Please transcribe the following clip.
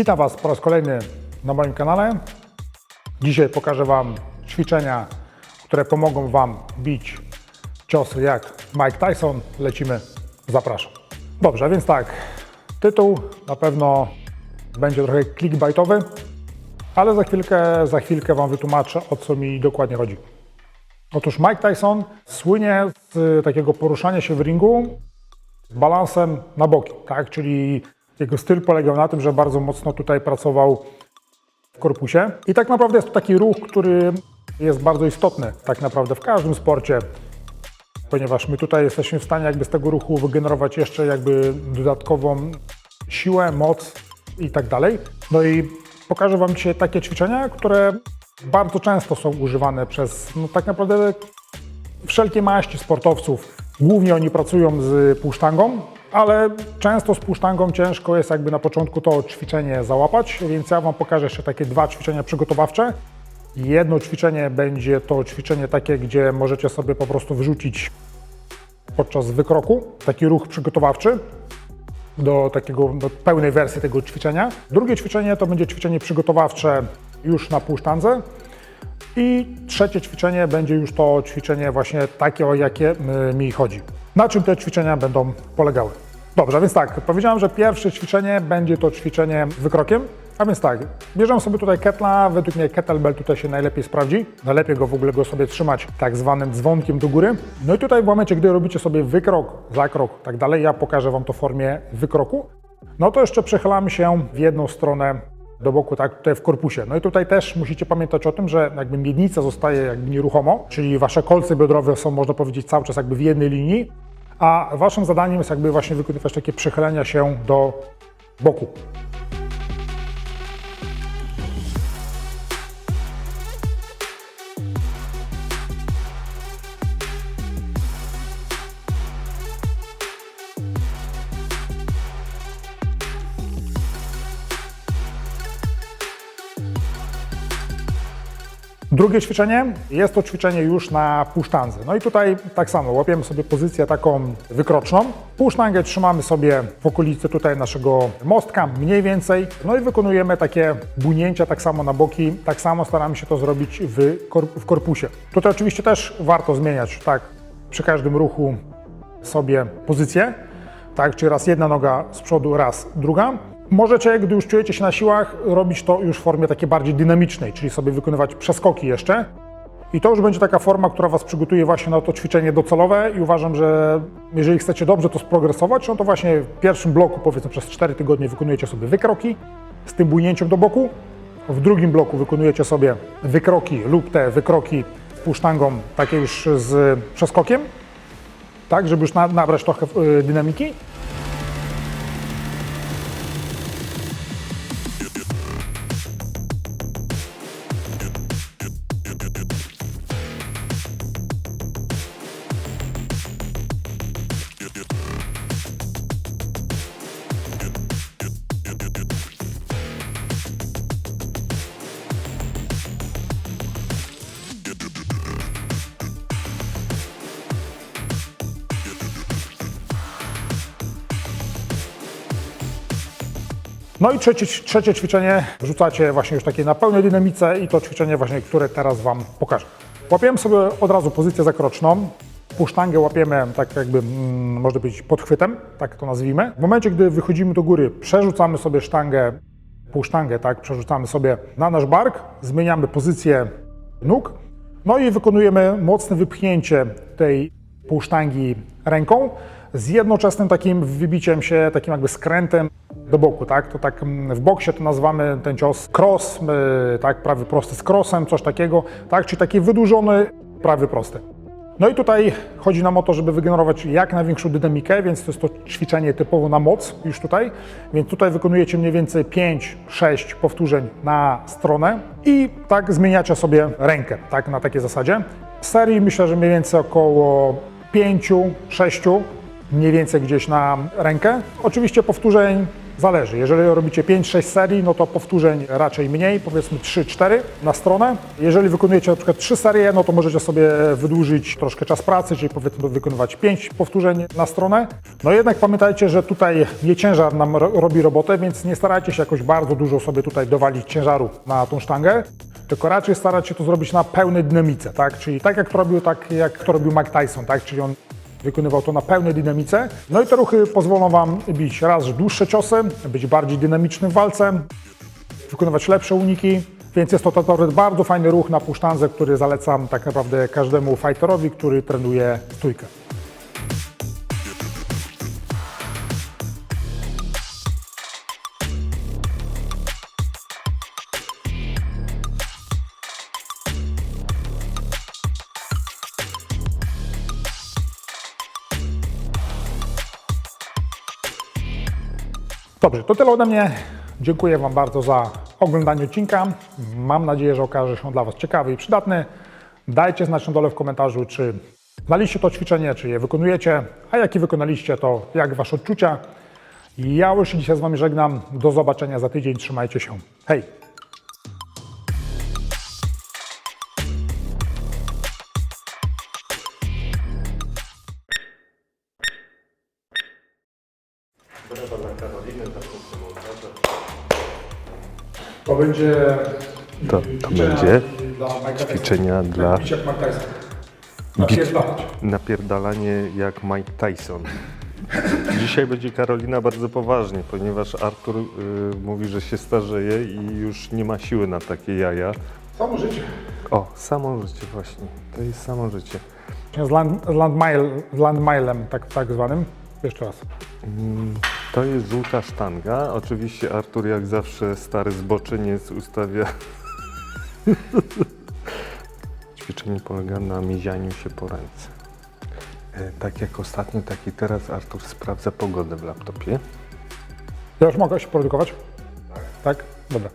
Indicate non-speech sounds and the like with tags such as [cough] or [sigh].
Witam Was po raz kolejny na moim kanale. Dzisiaj pokażę Wam ćwiczenia, które pomogą Wam bić ciosy jak Mike Tyson. Lecimy, zapraszam. Dobrze, więc tak, tytuł na pewno będzie trochę clickbaitowy, ale za chwilkę, za chwilkę Wam wytłumaczę, o co mi dokładnie chodzi. Otóż Mike Tyson słynie z takiego poruszania się w ringu z balansem na boki, tak? Czyli jego styl polegał na tym, że bardzo mocno tutaj pracował w korpusie. I tak naprawdę jest to taki ruch, który jest bardzo istotny tak naprawdę w każdym sporcie, ponieważ my tutaj jesteśmy w stanie jakby z tego ruchu wygenerować jeszcze jakby dodatkową siłę, moc i tak dalej. No i pokażę Wam dzisiaj takie ćwiczenia, które bardzo często są używane przez no, tak naprawdę wszelkie maści sportowców. Głównie oni pracują z półsztangą, ale często z półsztangą ciężko jest jakby na początku to ćwiczenie załapać, więc ja Wam pokażę jeszcze takie dwa ćwiczenia przygotowawcze. Jedno ćwiczenie będzie to ćwiczenie takie, gdzie możecie sobie po prostu wrzucić podczas wykroku taki ruch przygotowawczy do takiego do pełnej wersji tego ćwiczenia. Drugie ćwiczenie to będzie ćwiczenie przygotowawcze już na półsztandze. I trzecie ćwiczenie będzie już to ćwiczenie właśnie takie, o jakie y, mi chodzi. Na czym te ćwiczenia będą polegały? Dobrze, więc tak, powiedziałem, że pierwsze ćwiczenie będzie to ćwiczenie wykrokiem. A więc tak, bierzemy sobie tutaj ketla, według mnie kettlebell tutaj się najlepiej sprawdzi. Najlepiej go w ogóle go sobie trzymać tak zwanym dzwonkiem do góry. No i tutaj w momencie, gdy robicie sobie wykrok, zakrok, tak dalej, ja pokażę Wam to w formie wykroku. No to jeszcze przechylamy się w jedną stronę do boku, tak, tutaj w korpusie. No i tutaj też musicie pamiętać o tym, że jakby miednica zostaje jakby nieruchomo, czyli wasze kolce biodrowe są, można powiedzieć, cały czas jakby w jednej linii, a waszym zadaniem jest jakby właśnie wykonywać takie przechylenia się do boku. Drugie ćwiczenie jest to ćwiczenie już na półsztandze. No i tutaj tak samo łapiemy sobie pozycję taką wykroczną. Półsztangę trzymamy sobie w okolicy tutaj naszego mostka, mniej więcej. No i wykonujemy takie bunięcia tak samo na boki. Tak samo staramy się to zrobić w, kor w korpusie. Tutaj oczywiście też warto zmieniać tak przy każdym ruchu sobie pozycję. Tak, czyli raz jedna noga z przodu, raz druga. Możecie, gdy już czujecie się na siłach, robić to już w formie takiej bardziej dynamicznej, czyli sobie wykonywać przeskoki jeszcze. I to już będzie taka forma, która Was przygotuje właśnie na to ćwiczenie docelowe i uważam, że jeżeli chcecie dobrze to sprogresować, no to właśnie w pierwszym bloku, powiedzmy przez 4 tygodnie wykonujecie sobie wykroki z tym bujnięciem do boku. W drugim bloku wykonujecie sobie wykroki lub te wykroki z półsztangą, takie już z przeskokiem, tak, żeby już na, nabrać trochę y, dynamiki. No i trzecie, trzecie ćwiczenie wrzucacie właśnie już takie na pełnej dynamice i to ćwiczenie właśnie, które teraz Wam pokażę. Łapiemy sobie od razu pozycję zakroczną. Pusztangę łapiemy tak jakby, mm, można powiedzieć, podchwytem, tak to nazwijmy. W momencie, gdy wychodzimy do góry, przerzucamy sobie sztangę, półsztangę, tak, przerzucamy sobie na nasz bark, zmieniamy pozycję nóg, no i wykonujemy mocne wypchnięcie tej półsztangi ręką z jednoczesnym takim wybiciem się, takim jakby skrętem do boku, tak? To tak mm, w boksie to nazywamy ten cios cross, y, tak? Prawy prosty z crossem, coś takiego, tak? Czyli taki wydłużony prawy prosty. No i tutaj chodzi nam o to, żeby wygenerować jak największą dynamikę, więc to jest to ćwiczenie typowo na moc już tutaj. Więc tutaj wykonujecie mniej więcej 5-6 powtórzeń na stronę i tak zmieniacie sobie rękę, tak? Na takiej zasadzie. Serii myślę, że mniej więcej około 5-6 mniej więcej gdzieś na rękę. Oczywiście powtórzeń Zależy. Jeżeli robicie 5-6 serii, no to powtórzeń raczej mniej, powiedzmy 3-4 na stronę. Jeżeli wykonujecie na przykład 3 serie, no to możecie sobie wydłużyć troszkę czas pracy, czyli powiedzmy wykonywać 5 powtórzeń na stronę. No jednak pamiętajcie, że tutaj nie ciężar nam ro- robi robotę, więc nie starajcie się jakoś bardzo dużo sobie tutaj dowalić ciężaru na tą sztangę, tylko raczej starać się to zrobić na pełnej dynamice, tak? Czyli tak jak to robił, tak jak to robił Mike Tyson, tak? Czyli on wykonywał to na pełnej dynamice. No i te ruchy pozwolą Wam bić raz dłuższe ciosy, być bardziej dynamicznym w walce, wykonywać lepsze uniki, więc jest to naprawdę bardzo fajny ruch na pusztandze, który zalecam tak naprawdę każdemu fighterowi, który trenuje stójkę. Dobrze, to tyle ode mnie. Dziękuję Wam bardzo za oglądanie odcinka. Mam nadzieję, że okaże się on dla Was ciekawy i przydatny. Dajcie znać na dole w komentarzu, czy znaliście to ćwiczenie, czy je wykonujecie, a jakie wykonaliście, to jak Wasze odczucia. Ja już dzisiaj z Wami żegnam. Do zobaczenia za tydzień. Trzymajcie się. Hej! To będzie To, to będzie ćwiczenia dla Napierdalać. napierdalanie jak Mike Tyson. Dzisiaj będzie Karolina bardzo poważnie, ponieważ Artur y, mówi, że się starzeje i już nie ma siły na takie jaja. Samo życie. O, samo życie właśnie. To jest samo życie. Z, land, z, landmile, z landmilem tak, tak zwanym. Jeszcze raz. To jest żółta sztanga. Oczywiście Artur jak zawsze stary zboczyniec ustawia. [laughs] Ćwiczenie polega na mizianiu się po ręce. E, Tak jak ostatnio, tak i teraz Artur sprawdza pogodę w laptopie. Ja już mogę się produkować? Tak. Tak? Dobra.